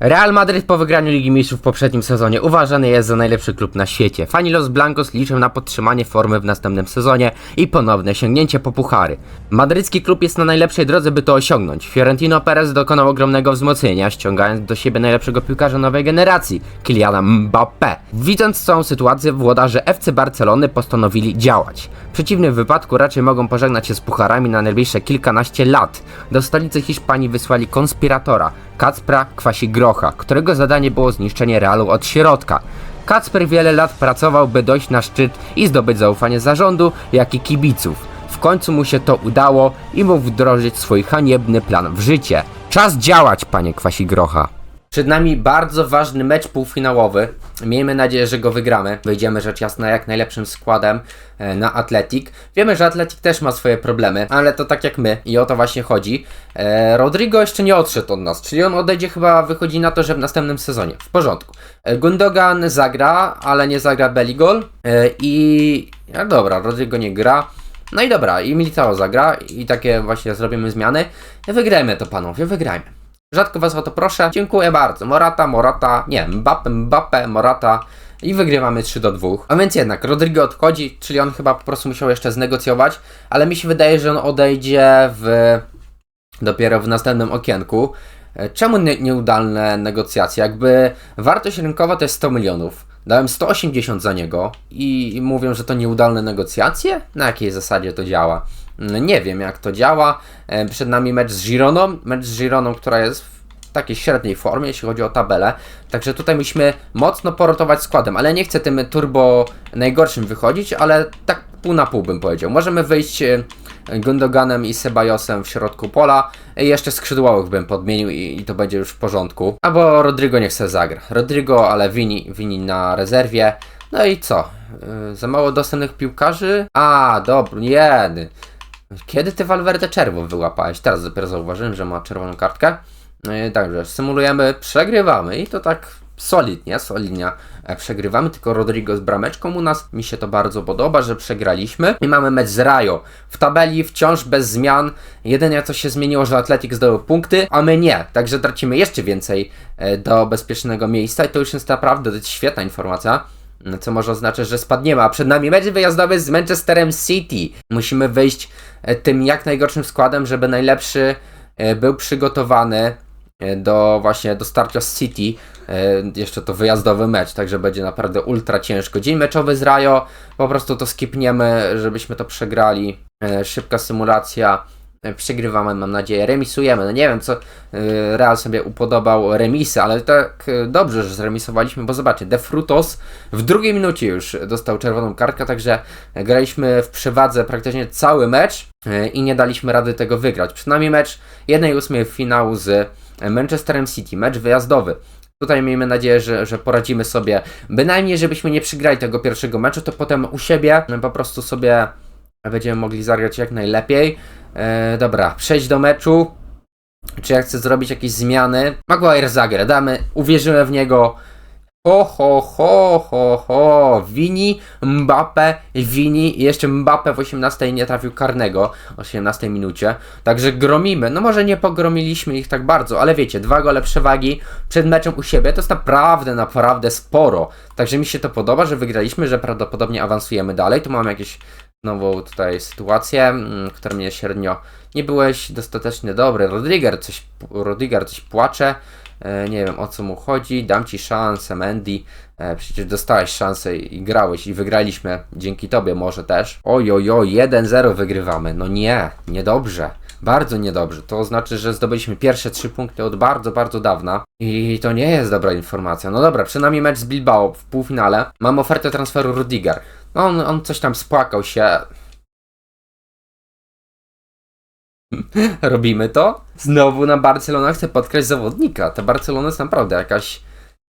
Real Madryt po wygraniu Ligi Mistrzów w poprzednim sezonie uważany jest za najlepszy klub na świecie. Fani Los Blancos liczą na podtrzymanie formy w następnym sezonie i ponowne sięgnięcie po puchary. Madrycki klub jest na najlepszej drodze, by to osiągnąć. Fiorentino Perez dokonał ogromnego wzmocnienia, ściągając do siebie najlepszego piłkarza nowej generacji, Kyliana Mbappé. Widząc całą sytuację, włodarze FC Barcelony postanowili działać. W przeciwnym wypadku raczej mogą pożegnać się z pucharami na najbliższe kilkanaście lat. Do stolicy Hiszpanii wysłali konspiratora, Kacpra Kwasi-Grocha, którego zadanie było zniszczenie Realu od środka. Kacper wiele lat pracował, by dojść na szczyt i zdobyć zaufanie zarządu, jak i kibiców. W końcu mu się to udało i mógł wdrożyć swój haniebny plan w życie. Czas działać, panie Kwasi-Grocha. Przed nami bardzo ważny mecz półfinałowy. Miejmy nadzieję, że go wygramy. Wyjdziemy rzecz jasna jak najlepszym składem e, na Atletik. Wiemy, że Atletik też ma swoje problemy, ale to tak jak my i o to właśnie chodzi. E, Rodrigo jeszcze nie odszedł od nas, czyli on odejdzie chyba, wychodzi na to, że w następnym sezonie. W porządku. E, Gundogan zagra, ale nie zagra Beligol i... No dobra, Rodrigo nie gra. No i dobra, i Militao zagra i takie właśnie zrobimy zmiany. Wygrajmy to panowie, wygrajmy. Rzadko was o to proszę. Dziękuję bardzo. Morata, Morata, nie, Mbappe, Mbappe, Morata i wygrywamy 3 do 2. A więc jednak, Rodrigo odchodzi, czyli on chyba po prostu musiał jeszcze znegocjować, ale mi się wydaje, że on odejdzie w dopiero w następnym okienku. E, Czemu nie, nieudalne negocjacje? Jakby wartość rynkowa to jest 100 milionów. Dałem 180 za niego i, i mówią, że to nieudalne negocjacje? Na jakiej zasadzie to działa? Nie wiem jak to działa. E, Przed nami mecz z Gironą. Mecz z Gironą, która jest w takiej średniej formie, jeśli chodzi o tabelę. Także tutaj musimy mocno porotować składem, ale nie chcę tym turbo najgorszym wychodzić, ale tak pół na pół bym powiedział. Możemy wyjść e, Gundoganem i Sebajosem w środku pola. I jeszcze skrzydłowych bym podmienił i, i to będzie już w porządku. Albo Rodrigo niech se zagra. Rodrigo, ale Vini, Vini na rezerwie. No i co? Yy, za mało dostępnych piłkarzy? A, dobra, nie. Kiedy ty Valverde czerwą wyłapałeś? Teraz dopiero zauważyłem, że ma czerwoną kartkę. Yy, Także symulujemy, przegrywamy i to tak solidnie, solidnie e, przegrywamy, tylko Rodrigo z brameczką u nas. Mi się to bardzo podoba, że przegraliśmy. I mamy mecz z Rajo. W tabeli wciąż bez zmian. Jedyne co się zmieniło, że Atletik zdobył punkty, a my nie. Także tracimy jeszcze więcej e, do bezpiecznego miejsca i to już jest naprawdę świetna informacja. Co może oznaczać, że spadniemy, a przed nami mecz wyjazdowy z Manchesterem City. Musimy wyjść e, tym jak najgorszym składem, żeby najlepszy e, był przygotowany e, do właśnie do starcia z City. Jeszcze to wyjazdowy mecz, także będzie naprawdę ultra ciężko. Dzień meczowy z Rajo, po prostu to skipniemy, żebyśmy to przegrali. Szybka symulacja. E, Przegrywamy, mam nadzieję, remisujemy. No nie wiem, co e, Real sobie upodobał remisy, ale tak e, dobrze, że zremisowaliśmy, bo zobaczcie, De Frutos w drugiej minucie już dostał czerwoną kartkę, także graliśmy w przewadze praktycznie cały mecz i nie daliśmy rady tego wygrać. Przynajmniej mecz 1-8 finału z Manchesterem City, mecz wyjazdowy. Tutaj miejmy nadzieję, że, że poradzimy sobie. Bynajmniej, żebyśmy nie przegrali tego pierwszego meczu, to potem u siebie po prostu sobie będziemy mogli zagrać jak najlepiej. E, dobra, przejść do meczu. Czy ja chcę zrobić jakieś zmiany? Maguire zagra, damy, uwierzymy w niego. Ho, ho, ho, ho, ho. Vini, Mbappe, Vini i jeszcze Mbappe w 18 nie trafił karnego w 18 minucie. Także gromimy. No może nie pogromiliśmy ich tak bardzo, ale wiecie, dwa gole przewagi przed meczem u siebie to jest naprawdę, naprawdę sporo. Także mi się to podoba, że wygraliśmy, że prawdopodobnie awansujemy dalej. Tu mamy jakieś nową tutaj sytuację, mm, która mnie średnio nie byłeś dostatecznie dobry. Rodriger coś, Rodriger coś płacze. E, nie wiem o co mu chodzi. Dam ci szansę, Mandy. E, przecież dostałeś szansę i grałeś i wygraliśmy. Dzięki tobie może też. Oj, oj, oj, 1-0 wygrywamy. No nie, niedobrze. Bardzo niedobrze. To znaczy, że zdobyliśmy pierwsze trzy punkty od bardzo, bardzo dawna. I to nie jest dobra informacja. No dobra, przynajmniej mecz z Bilbao w półfinale. Mam ofertę transferu Rudiger. On, on coś tam spłakał się. Robimy to. Znowu na Barcelona chce podkreślić zawodnika. Ta Barcelona jest naprawdę jakaś,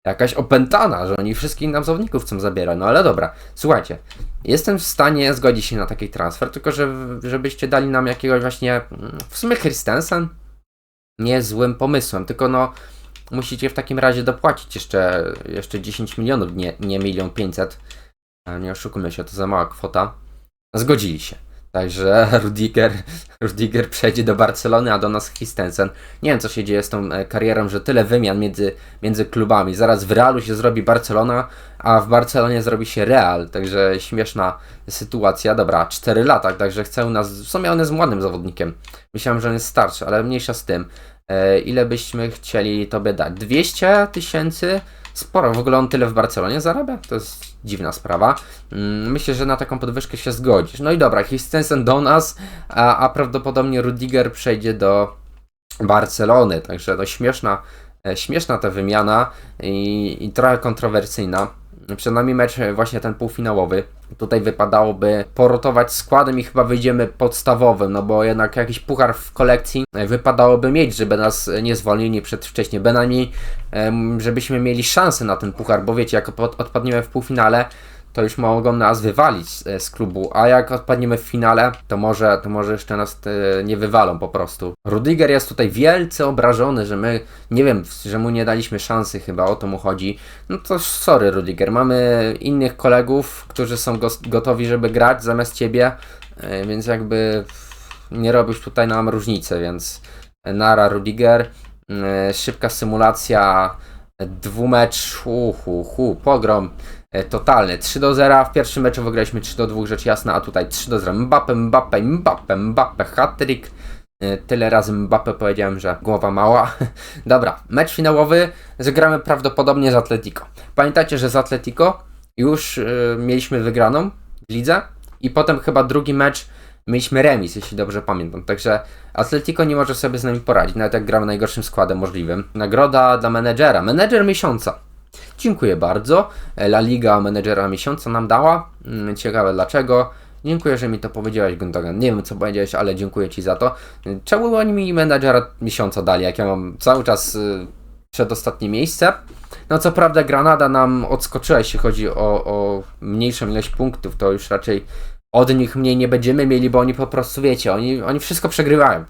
jakaś opętana, że oni wszystkich nam zawodników chcą zabierać. No ale dobra, słuchajcie. Jestem w stanie zgodzić się na taki transfer, tylko że, żebyście dali nam jakiegoś właśnie, mm, w sumie Christensen nie złym pomysłem, tylko no musicie w takim razie dopłacić jeszcze, jeszcze 10 milionów, nie, nie milion 500. A Nie oszukujmy się, to za mała kwota. Zgodzili się. Także Rudiger, Rudiger przejdzie do Barcelony, a do nas Christensen. Nie wiem, co się dzieje z tą e, karierą, że tyle wymian między, między klubami. Zaraz w Realu się zrobi Barcelona, a w Barcelonie zrobi się Real. Także śmieszna sytuacja. Dobra, 4 lata, także chce u nas. W sumie on jest młodym zawodnikiem. Myślałem, że on jest starszy, ale mniejsza z tym. E, ile byśmy chcieli tobie dać? 200 tysięcy? Sporo. W ogóle on tyle w Barcelonie zarabia? To jest dziwna sprawa. Mm, Myślę, że na taką podwyżkę się zgodzisz. No i dobra, Christensen do nas, a, a prawdopodobnie Rudiger przejdzie do Barcelony. Także no śmieszna, e, śmieszna ta wymiana i, i trochę kontrowersyjna. Przed nami mecz e, właśnie ten półfinałowy. Tutaj wypadałoby porotować składem i chyba wyjdziemy podstawowym, no bo jednak jakiś puchar w kolekcji e, wypadałoby mieć, żeby nas nie zwolnili przedwcześnie. Bynajmniej, żebyśmy mieli szansę na ten puchar, bo wiecie, jak od- odpadniemy w półfinale, to już mogą nas wywalić e, z klubu, a jak odpadniemy w finale, to może, to może jeszcze nas e, nie wywalą po prostu. Rudiger jest tutaj wielce obrażony, że my, nie wiem, że mu nie daliśmy szansy chyba, o to mu chodzi. No to sorry Rudiger, mamy innych kolegów, którzy są gotowi, żeby grać zamiast ciebie, e, więc jakby nie robisz tutaj nam różnicy, więc Nara Rudiger, szybka symulacja, dwumecz, hu, hu, pogrom totalny. 3 do 0, w pierwszym meczu wygraliśmy 3 do 2, rzecz jasna, a tutaj 3 do 0. Mbappe, Mbappe, Mbappe, Mbappe, hat-trick. E, Tyle razy Mbappe powiedziałem, że głowa mała. Dobra, mecz finałowy zagramy prawdopodobnie z Atletico. Pamiętajcie, że z Atletico już e, mieliśmy wygraną w lidze i potem chyba drugi mecz mieliśmy remis, jeśli dobrze pamiętam. Także Atletico nie może sobie z nami poradzić, nawet jak gramy najgorszym składem możliwym. Nagroda dla menedżera. Menedżer miesiąca. Dziękuję bardzo. La Liga menedżera miesiąca nam dała. Mm, Ciekawe dlaczego. Dziękuję, że mi to powiedziałeś, Gundogan. Nie wiem, co powiedziałeś, ale dziękuję Ci za to. Czemu oni mi menedżera miesiąca dali, jak ja mam cały czas y, przedostatnie miejsce? No co prawda Granada nam odskoczyła, jeśli chodzi o, o mniejszą ilość punktów, to już raczej od nich mniej nie będziemy mieli, bo oni po prostu, wiecie, oni, oni wszystko przegrywają.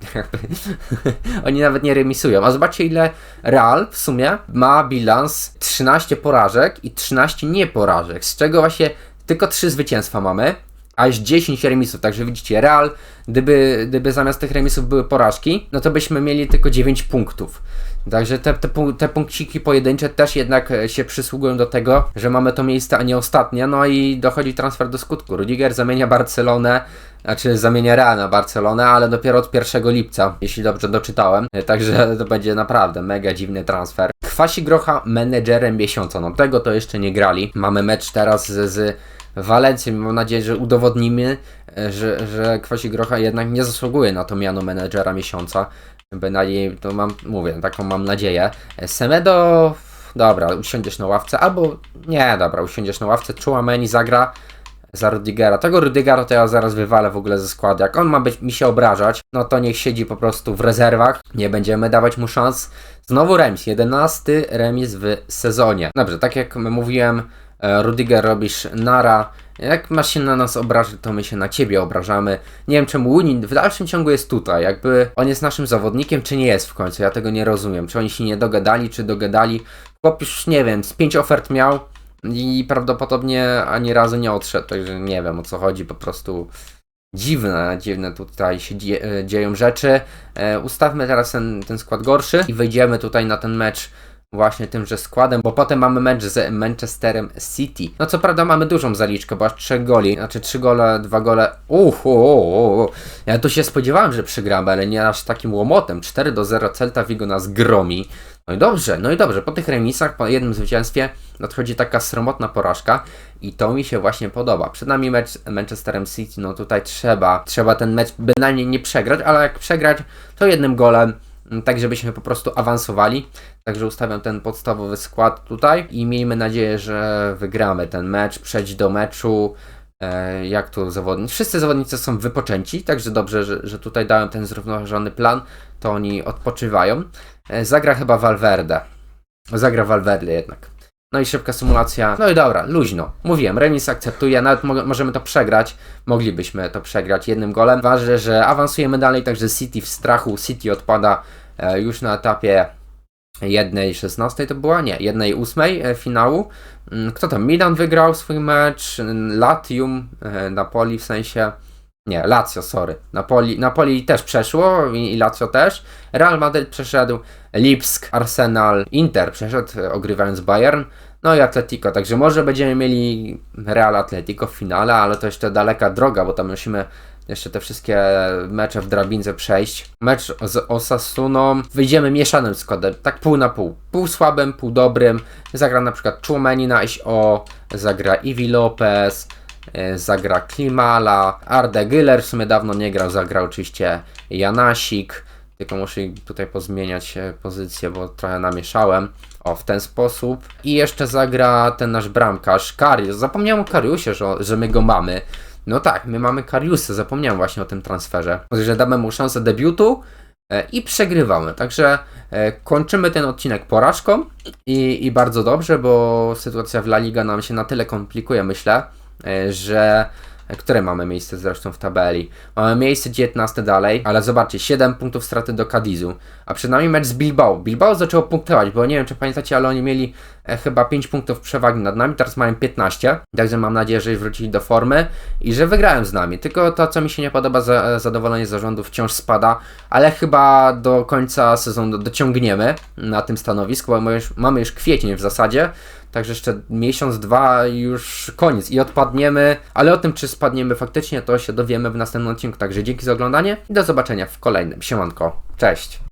oni nawet nie remisują. A zobaczcie, ile Real w sumie ma bilans 13 porażek i 13 nieporażek, z czego właśnie tylko 3 zwycięstwa mamy, a już 10 remisów. Także widzicie, Real, gdyby, gdyby zamiast tych remisów były porażki, no to byśmy mieli tylko 9 punktów. Także te, te, te punkciki pojedyncze też jednak e, się przysługują do tego, że mamy to miejsce, a nie ostatnie. No i dochodzi transfer do skutku. Rudiger zamienia Barcelonę, znaczy zamienia Real na Barcelonę, ale dopiero od 1 lipca, jeśli dobrze doczytałem. E, Także to będzie naprawdę mega dziwny transfer. Kwasi Grocha menedżerem miesiąca. No tego to jeszcze nie grali. Mamy mecz teraz z, z Walencją. Mam nadzieję, że udowodnimy, e, że, że Kwasi Grocha jednak nie zasługuje na to miano menedżera miesiąca. Bynajmniej to mam, mówię, taką mam nadzieję. E, Semedo, dobra, usiądziesz na ławce, albo nie, dobra, usiądziesz na ławce. Chouameni zagra za Rudigera. Tego Rudigera to ja zaraz wywalę w ogóle ze składu. Jak on ma być, mi się obrażać, no to niech siedzi po prostu w rezerwach. Nie będziemy dawać mu szans. Znowu remis, 11 remis w sezonie. Dobrze, tak jak mówiłem, Rudiger robisz nara. Jak masz się na nas obrażać, to my się na ciebie obrażamy. Nie wiem czemu Unin w dalszym ciągu jest tutaj. Jakby on jest naszym zawodnikiem, czy nie jest w końcu? Ja tego nie rozumiem. Czy oni się nie dogadali, czy dogadali? Chłop już nie wiem, z pięć ofert miał i prawdopodobnie ani razu nie odszedł. Także nie wiem o co chodzi, po prostu dziwne, dziwne tutaj się e, dzieją rzeczy. E, ustawmy teraz ten, ten skład gorszy i wejdziemy tutaj na ten mecz właśnie tymże składem, bo potem mamy mecz z Manchesterem City. No co prawda mamy dużą zaliczkę, bo aż 3 goli, znaczy 3 gole, 2 gole. Uch. Ja tu się spodziewałem, że przegramy, ale nie aż takim łomotem. 4 do 0 Celta Vigo nas gromi. No i dobrze, no i dobrze. Po tych remisach, po jednym zwycięstwie nadchodzi taka sromotna porażka i to mi się właśnie podoba. Przed nami mecz z Manchesterem City, no tutaj trzeba, trzeba ten mecz bynajmniej nie przegrać, ale jak przegrać, to jednym golem, tak żebyśmy po prostu awansowali. Także ustawiam ten podstawowy skład tutaj i miejmy nadzieję, że wygramy ten mecz, przejść do meczu. E, jak tu zawodnicy? Wszyscy zawodnicy są wypoczęci, także dobrze, że, że tutaj dałem ten zrównoważony plan, to oni odpoczywają. E, zagra chyba Valverde. Zagra Valverde jednak. No i szybka symulacja. No i dobra, luźno. Mówiłem, remis akceptuję, nawet mo możemy to przegrać. Moglibyśmy to przegrać jednym golem. Ważne, że awansujemy dalej, także City w strachu. City odpada e, już na etapie jednej 16 to była? Nie, jednej 8 e, finału. Mm, Kto tam? Milan wygrał swój mecz, Latium, e, Napoli w sensie. Nie, Lazio, sorry. Napoli, Napoli też przeszło i, i Lazio też. Real Madrid przeszedł, Lipsk, Arsenal, Inter przeszedł, e, ogrywając Bayern. No i Atletico, także może będziemy mieli Real Atletico w finale, ale to jeszcze daleka droga, bo tam musimy jeszcze te wszystkie mecze w drabince przejść. Mecz z Osasuną. Wyjdziemy mieszanym składem, tak pół na pół. Pół słabym, pół dobrym. Zagra na przykład Czumeni na o, zagra Iwi Lopez, zagra Klimala, Arde Güler w sumie dawno nie grał, zagra oczywiście Janasik. Tylko muszę tutaj pozmieniać e, pozycję, bo trochę namieszałem. O, w ten sposób. I jeszcze zagra ten nasz bramkarz, Karius. Zapomniałem o Kariusie, że, że my go mamy. No tak, my mamy Kariusa, zapomniałem właśnie o tym transferze. Że damy mu szansę debiutu e, i przegrywamy. Także e, kończymy ten odcinek porażką i, i bardzo dobrze, bo sytuacja w La Liga nam się na tyle komplikuje, myślę, e, że które mamy miejsce zresztą w tabeli? Mamy miejsce 19 dalej, ale zobaczcie, 7 punktów straty do Cadizu, a przed nami mecz z Bilbao. Bilbao zaczęło punktować, bo nie wiem czy pamiętacie, ale oni mieli e, chyba 5 punktów przewagi nad nami, teraz mają 15, także mam nadzieję, że wrócili do formy i że wygrają z nami. Tylko to, co mi się nie podoba, za, zadowolenie zarządu wciąż spada, ale chyba do końca sezonu dociągniemy na tym stanowisku, bo już, mamy już kwiecień w zasadzie, Także jeszcze miesiąc, dwa i już koniec i odpadniemy, ale o tym czy spadniemy faktycznie to się dowiemy w następnym odcinku. Także dzięki za oglądanie i do zobaczenia w kolejnym. Siemanko, cześć!